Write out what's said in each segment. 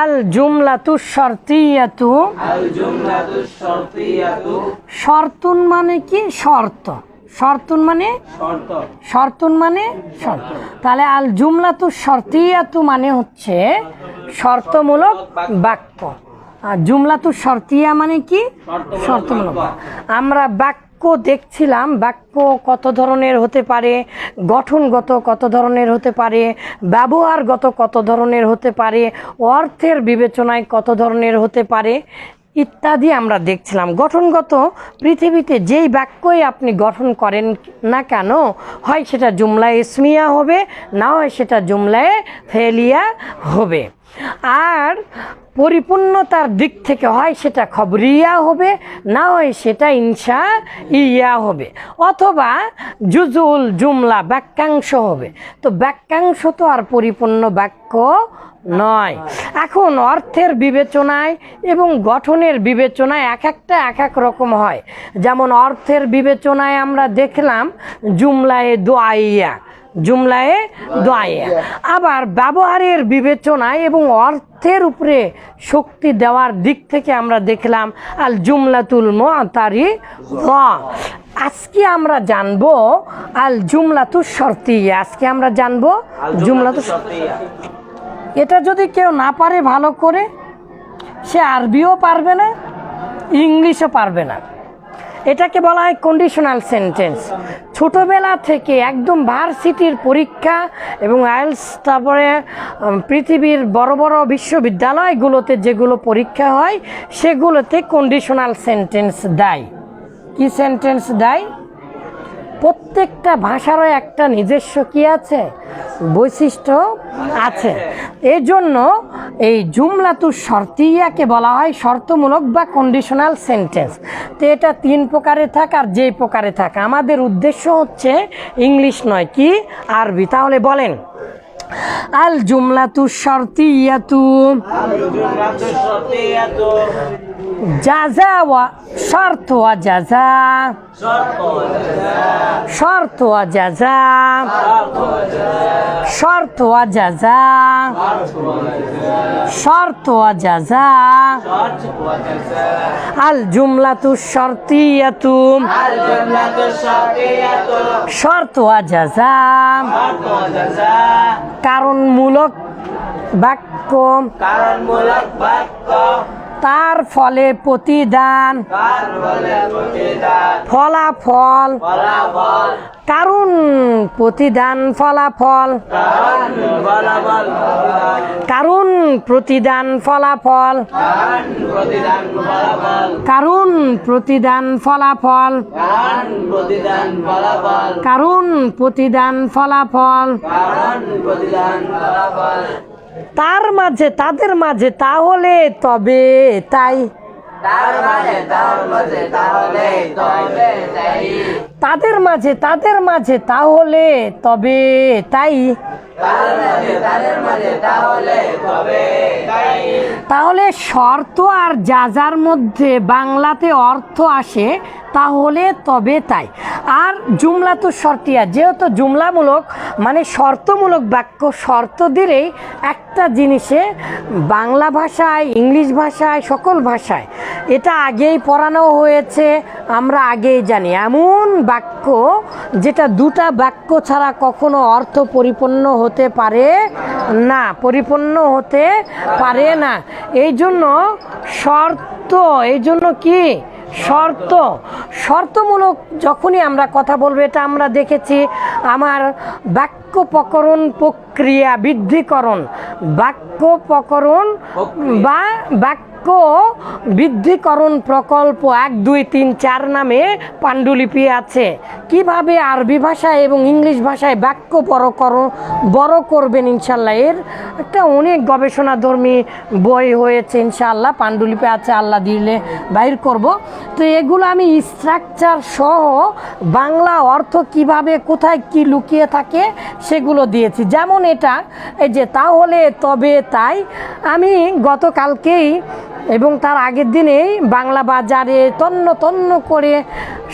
আল জুমলাতু শর্তিয়াতু শর্তুন মানে কি? শর্ত। শর্তুন মানে? শর্তুন মানে শর্ত। তাহলে আল জুমলাতু শর্তিয়াতু মানে হচ্ছে শর্তমূলক বাক্য। আর জুমলাতু শর্তিয়া মানে কি? শর্তমূলক আমরা বাক্য দেখছিলাম, বাক্য কত ধরনের হতে পারে, গঠনগত কত ধরনের হতে পারে, ব্যবহারগত কত ধরনের হতে পারে, অর্থের বিবেচনায় কত ধরনের হতে পারে ইত্যাদি আমরা দেখছিলাম। গঠনগত পৃথিবীতে যেই বাক্যই আপনি গঠন করেন না কেন, হয় সেটা জুমলায় ইসমিয়া হবে, না হয় সেটা জুমলায় ফেলিয়া হবে। আর পরিপূর্ণতার দিক থেকে হয় সেটা খবরিয়া হবে, না হয় সেটা ইনসা ইয়া হবে। অথবা জুজুল জুমলা বাক্যাংশ হবে। তো বাক্যাংশ তো আর পরিপূর্ণ বাক্য নয়। এখন অর্থের বিবেচনায় এবং গঠনের বিবেচনায় এক একটা এক এক রকম হয়। যেমন অর্থের বিবেচনায় আমরা দেখলাম জুমলায় দোয়াইয়া জুমলায় দোয়াইয়া। আবার ব্যবহারের বিবেচনায় এবং অর্থের উপরে শক্তি দেওয়ার দিক থেকে আমরা দেখলাম আল জুমলাতুল মাতারি আজকে আমরা জানব আল জুমলাতু শর্তি আজকে আমরা জানব জুমলাতু শর্তিয়া। এটা যদি কেউ না পারে ভালো করে, সে আরবিও পারবে না, ইংলিশও পারবে না। এটাকে বলা হয় কন্ডিশনাল সেন্টেন্স ছোটোবেলা থেকে একদম ভার্সিটির পরীক্ষা এবং আইএলস তারপরে পৃথিবীর বড় বড় বিশ্ববিদ্যালয়গুলোতে যেগুলো পরীক্ষা হয়, সেগুলোতে কন্ডিশনাল সেন্টেন্স দেয়। কি সেন্টেন্স দেয়? প্রত্যেকটা ভাষারও একটা নিজস্ব কি আছে? বৈশিষ্ট্য আছে। এই জন্য এই জুমলাতু শর্তিয়াকে বলা হয় শর্তমূলক বা কন্ডিশনাল সেন্টেন্স তো এটা তিন প্রকারে থাক আর যেই প্রকারে থাক। আমাদের উদ্দেশ্য হচ্ছে ইংলিশ নয় কি? আরবি। তাহলে বলেন, আল জুমলাতু শর্তিয়াতু। الجملة الشرطية জাজা ওয়া শর্ত ওয়া জাজা شرط وجزاء শর্ত ওয়া জাজা شرط শর্ত وجزاء ওয়া জাজা شرط وجزاء শর্ত ওয়া জাজা شرط وجزاء আল জুমলাতু শর্তিয়াতু الجملة الشرطية শর্ত ওয়া জাজা شرط وجزاء কারণমূলক বাক্য কারণমূলক বাক্য তার ফলে প্রতিদান। ফলাফল। কারণ প্রতিদান ফলাফল। কারণ প্রতিদান ফলাফল। কারণ প্রতিদান ফলাফল। কারণ প্রতিদান ফলাফল। তার মাঝে তাদের মাঝে তাহলে তবে তাই। তাদের মাঝে তাদের মাঝে তাহলে তবে তাই। তাহলে শর্ত আর যাজার মধ্যে বাংলাতে অর্থ আসে তাহলে তবে তাই। আর জুমলা তো শর্তিয়া, যেহেতু জুমলামূলক মানে শর্তমূলক বাক্য, শর্ত দিলেই একটা জিনিসে বাংলা ভাষায়, ইংলিশ ভাষায়, সকল ভাষায়, এটা আগেই পড়ানো হয়েছে, আমরা আগেই জানি। এমন বাক্য যেটা দুটা বাক্য ছাড়া কখনো অর্থ পরিপূর্ণ হতে পারে না, পরিপূর্ণ হতে পারে না। এই জন্য শর্ত এই জন্য কি? শর্ত শর্তমূলক যখনই আমরা কথা বলব এটা আমরা দেখেছি আমার বাক্য প্রকরণ প্রক্রিয়া বৃদ্ধিকরণ। বাক্য প্রকরণ বা বাক্য বৃদ্ধিকরণ প্রকল্প এক দুই তিন চার নামে পাণ্ডুলিপি আছে। কীভাবে আরবি ভাষায় এবং ইংলিশ ভাষায় বাক্য বড় করো বড় করবেন ইনশাল্লাহ? এর একটা অনেক গবেষণাধর্মী বই হয়েছে ইনশাআল্লাহ পাণ্ডুলিপি আছে আল্লাহ দিলে বাইর করব। তো এগুলো আমি স্ট্রাকচার সহ বাংলা অর্থ কীভাবে কোথায় কি লুকিয়ে থাকে সেগুলো দিয়েছি। যেমন এটা, এই যে, তাহলে তবে তাই আমি গতকালকেই এবং তার আগের দিনেই বাংলা বাজারে তন্ন তন্ন করে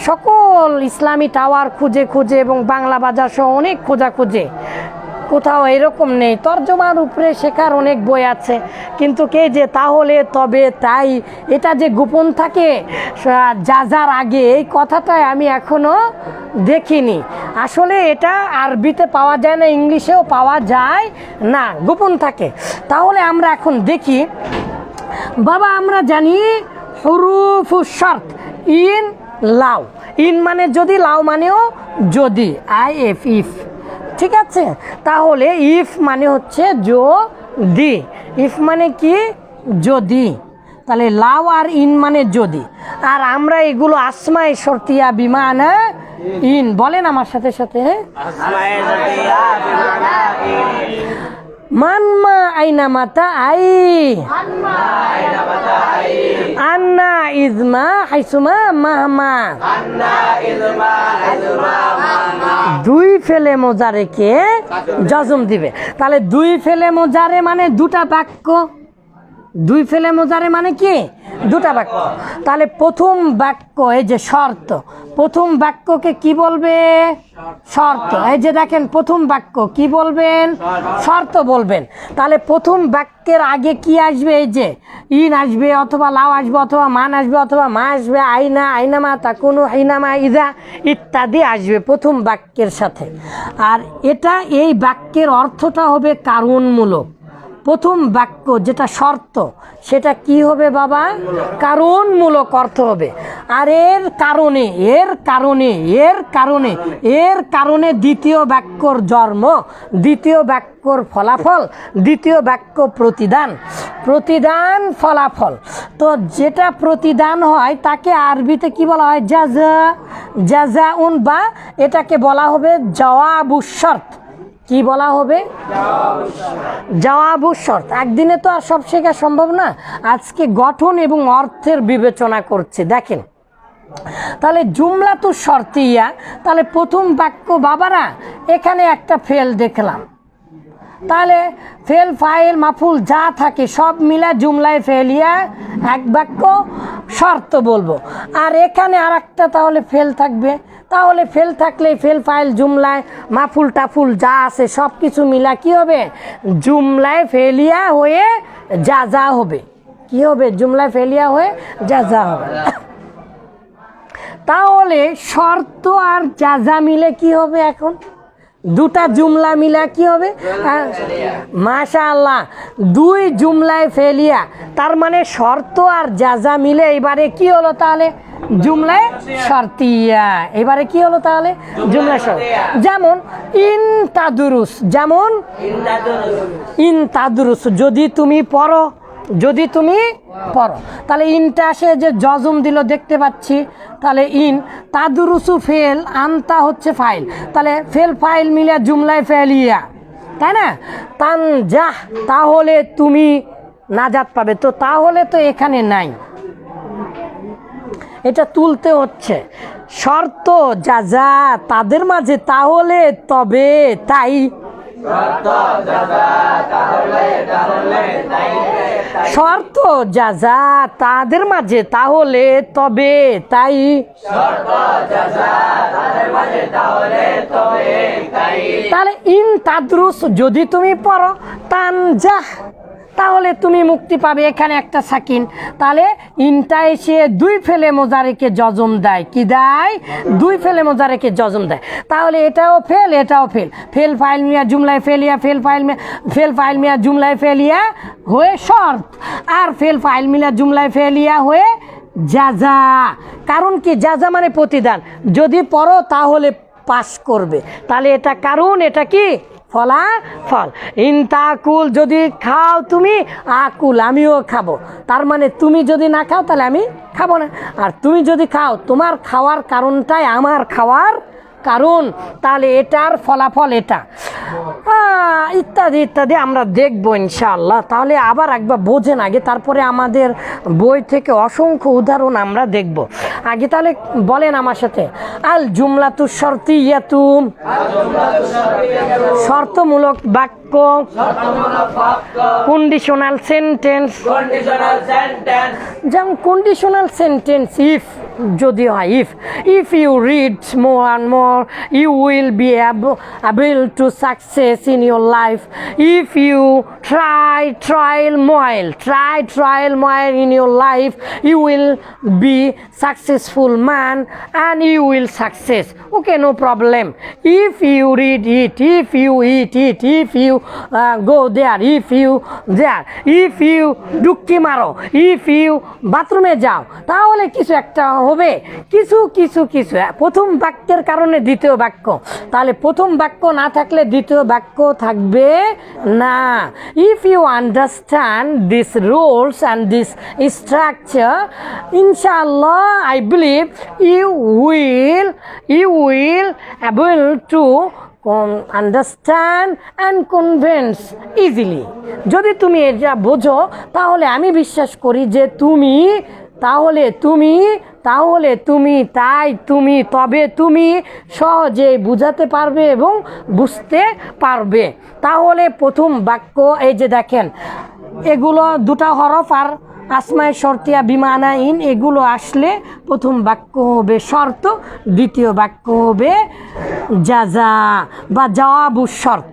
সকল ইসলামী টাওয়ার খুঁজে খুঁজে এবং বাংলা বাজার সহ অনেক খোঁজা খুঁজে কোথাও এরকম নেই। তর্জমার উপরে শেখার অনেক বই আছে। কিন্তু কে যে তাহলে তবে তাই। এটা যে গোপন থাকে যা, যার আগে, এই কথাটাই আমি এখনও দেখিনি। আসলে এটা আরবিতে পাওয়া যায় না, ইংলিশেও পাওয়া যায় না, গোপন থাকে। তাহলে আমরা এখন দেখি, বাবা আমরা জানি হরুফু শর্ত, ইন লাউ ইন মানে যদি লাউ মানেও যদি, আই, এফ, ইফ। ঠিক আছে? তাহলে ইফ মানে হচ্ছে যদি। ইফ মানে কি? যদি। তাহলে লাউ আর ইন মানে যদি। আর আমরা এগুলো আসমাই শর্তিয়া বিমানা ইন। বলেন আমার সাথে সাথে হ্যাঁ? আসমায়ে মানমা আইনা মাতা আই। আন্না ইজমা হাইসুমা মাহমা। দুই ফেলে মোজারেকে জজম দিবে। তাহলে দুই ফেলে মোজারে মানে দুটা বাক্য। দুই ফেলে মোজারে মানে কি? দুটা বাক্য। তাহলে প্রথম বাক্য, এই যে শর্ত, প্রথম বাক্যকে কি বলবে? শর্ত। এই যে দেখেন, প্রথম বাক্য, কি বলবেন? শর্ত বলবেন। তাহলে প্রথম বাক্যের আগে কি আসবে? এই যে, ইন আসবে অথবা লাউ আসবে অথবা মান আসবে অথবা মা আসবে, আইনা, আইনামা তা কোনো আইনামা ইদা, ইত্যাদি আসবে প্রথম বাক্যের সাথে। আর এটা, এই বাক্যের অর্থটা হবে কারণমূলক প্রথম বাক্য যেটা শর্ত, সেটা কি হবে বাবা? কারণমূলক অর্থ হবে। আর এর কারণে এর কারণে এর কারণে এর কারণে দ্বিতীয় বাক্যর জন্ম, দ্বিতীয় বাক্যর ফলাফল, দ্বিতীয় বাক্য প্রতিদান। প্রতিদান ফলাফল। তো যেটা প্রতিদান হয়, তাকে আরবিতে কি বলা হয়? জাজা জাজা উন বা এটাকে বলা হবে জওয়াবু শর্ত। কি বলা হবে? জওয়াবু শর্ত। একদিনে তো আর সব শেখা সম্ভব না। আজকে গঠন এবং অর্থের বিবেচনা করছে। দেখেন, তাহলে জুমলা তো শর্তিয়া। তাহলে প্রথম বাক্য বাবারা, এখানে একটা ফেল দেখলাম। তাহলে ফেল, ফাইল, মাফুল যা থাকে সব মিলা জুমলায় ফেলিয়া এক বাক্য শর্ত বলব। আর এখানে আর একটা তাহলে ফেল থাকবে। তাহলে ফেল থাকলে ফেল ফাইল জুমলায় মাফুল টাফুল যা আছে সব কিছু মিলা কি হবে? জুমলায় ফেলিয়া হয়ে যা যা হবে। কি হবে? জুমলায় ফেলিয়া হয়ে যা যা হবে। তাহলে শর্ত আর যা যা মিলে কি হবে এখন? দুটা জুমলা মিলা কি হবে? মাশা আল্লাহ দুই জুমলায় ফেলিয়া তার মানে শর্ত আর যা যা মিলে এবারে কি হলো তাহলে? জুমলায় শর্তিয়া এবারে কি হলো তাহলে? জুমলা শর্ত যেমন ইন তাদুরুস যেমন ইন তাদুরুস যদি তুমি পড়ো, যদি তুমি পড়ো। তাহলে ইনটা আসে যে জজম দিল দেখতে পাচ্ছি, তাহলে ইন তাদুরুসু ফেল, আনতা হচ্ছে ফাইল। তাহলে ফেল, ফাইল মিলে জুমলায় ফেলিয়া, তাই না? তান যাহ তাহলে তুমি নাজাত পাবে। তো তাহলে তো এখানে নাই। এটা তুলতে হচ্ছে। শর্ত যা যা তাদের মাঝে, তাহলে তবে তাই। শর্ত যা যা তাদের মাঝে, তাহলে তবে তাই। তাহলে ইন তাদ্রুস যদি তুমি পড়ো তান যাহ তাহলে তুমি মুক্তি পাবে এখানে একটা সাকিন। তাহলে ইনটা এসে দুই ফেলে মোজারেকে জজম দেয়। কি দেয়? দুই ফেলে মোজারেকে জজম দেয়। তাহলে এটাও ফেল এটাও ফেল। ফেল ফাইল মিয়া, জুমলায় ফেলিয়া ফেল ফাইল মিয়া, ফেল ফাইল মিয়া, জুমলায় ফেলিয়া হয়ে শর্ত। আর ফেল ফাইল মিলা জুমলায় ফেলিয়া হয়ে যাজা। কারণ কি? যাজা মানে প্রতিদান। যদি পড়ো তাহলে পাস করবে। তাহলে এটা কারণ, এটা কি? ফলা ফল। ইনতাকুল যদি খাও তুমি, আকুল, আমিও খাব। তার মানে তুমি যদি না খাও, তাহলে আমি খাব না। আর তুমি যদি খাও, তোমার খাওয়ার কারণটাই আমার খাওয়ার কারণ তাহলে এটার ফলাফল এটা। ইত্যাদি ইত্যাদি আমরা দেখব ইনশাআল্লাহ। তাহলে আবার একবার বোঝেন আগে তারপরে আমাদের বই থেকে অসংখ্য উদাহরণ আমরা দেখব। আগে তাহলে বলেন আমার সাথে। আল জুমলাতু শর্তিয়াতুম শর্তমূলক বাক্য। কন্ডিশনাল সেন্টেন্স যেমন কন্ডিশনাল সেন্টেন্স ইফ যদি হয় if if you read more and more you will be able to success in your life if you try trial ময়েল try trial ময়েল in your life will be successful man and you will success okay no problem if you read it if you eat it if you uh, go there if you there if you ডুক্কি মারো if you বাথরুমে যাও তাহলে কিছু একটা হবে। কিছু কিছু কিছু। প্রথম বাক্যের কারণে দ্বিতীয় বাক্য। তাহলে প্রথম বাক্য না থাকলে দ্বিতীয় বাক্য থাকবে না। If you understand this rules and this structure inshallah I believe you will you will able to understand and convince easily যদি তুমি এটা বোঝো, তাহলে আমি বিশ্বাস করি যে তুমি তাহলে তুমি তাহলে তুমি, তাই তুমি, তবে তুমি সহজে বুঝাতে পারবে এবং বুঝতে পারবে। তাহলে প্রথম বাক্য এই যে দেখেন, এগুলো দুটা হরফ আর আসমায় শর্তিয়া বিমানা ইন এগুলো আসলে প্রথম বাক্য হবে শর্ত, দ্বিতীয় বাক্য হবে যা যা বা জবাবু শর্ত।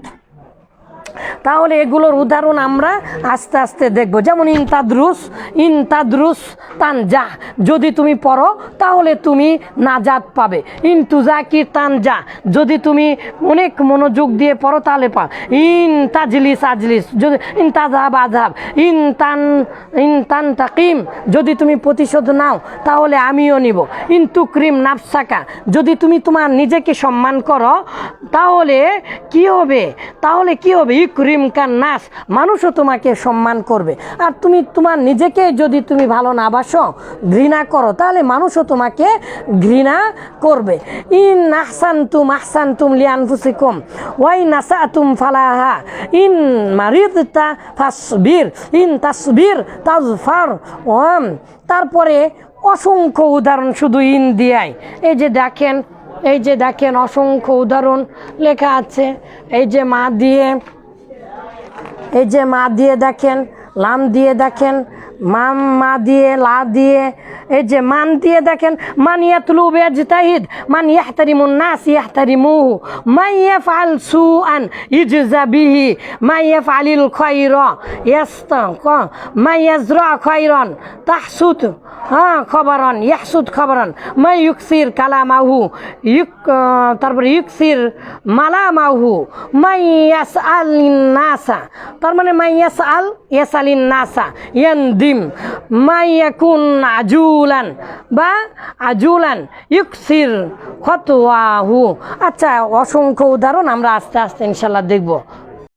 তাহলে এগুলোর উদাহরণ আমরা আস্তে আস্তে দেখব। যেমন ইনতাদ্রুস ইনতাদ্রুস তানজা। যদি তুমি পড়ো, তাহলে তুমি নাজাত পাবে। ইনতুজাকির তানজা। যদি তুমি অনেক মনোযোগ দিয়ে পড়ো, তাহলে পা ইন তাজলিস আজলিস। যদি ইন তাজাব আজাব। ইন তান ইন তান তাকিম যদি তুমি প্রতিশোধ নাও, তাহলে আমিও নিব। ইন নাফসাকা। যদি তুমি তোমার নিজেকে সম্মান করো, তাহলে কি হবে? তাহলে কি হবে? ইকরিম কান নাস মানুষও তোমাকে সম্মান করবে। আর তুমি তোমার নিজেকে যদি তুমি ভালো না বাসো, ঘৃণা করো, তাহলে মানুষও তোমাকে ঘৃণা করবে। ইন আহসান তুম আহসান তুম লিয়ান লিয়ানফুসিকুম ওয়াই নাসা তুম ফালাহা, ইন মারিদতা ফাসবির, ইন তাসবির তাজফার ওয়াম। তারপরে অসংখ্য উদাহরণ শুধু ইন দিয়াই। এই যে দেখেন, এই যে দেখেন অসংখ্য উদাহরণ লেখা আছে। এই যে মা দিয়ে এই যে মা দিয়ে দেখেন লাম দিয়ে দেখেন মাম মা দিয়ে লা দিয়ে এই যে মান দিয়ে দেখেন, মান ইয়াতলু বিয়াজতাহিদ, মান ইয়াহতারিমুন নাস ইয়াহতারিমুহু মান ইয়াফআল সুআন ইজজা বিহি মান ইয়াফআলিল খায়রা ইয়াস্তা মান ইয়াজরা খায়রান তাহসুদ হ্যাঁ খবরন ইয়াহসুদ খবরন মা ইউকসির কালামাহু, ইউক তারপরে ইউকসির মালামাহু, মাই ইয়াস আল নাসা, তার মানে মাই ইয়াস আল ইয়াস আলিন নাসা, ইয়ানদিম, মাই ইয়াকুন আজুলান বা আজুলান ইউকসির খতওয়াহু আচ্ছা অসংখ্য উদাহরণ আমরা আস্তে আস্তে ইনশাল্লাহ দেখব।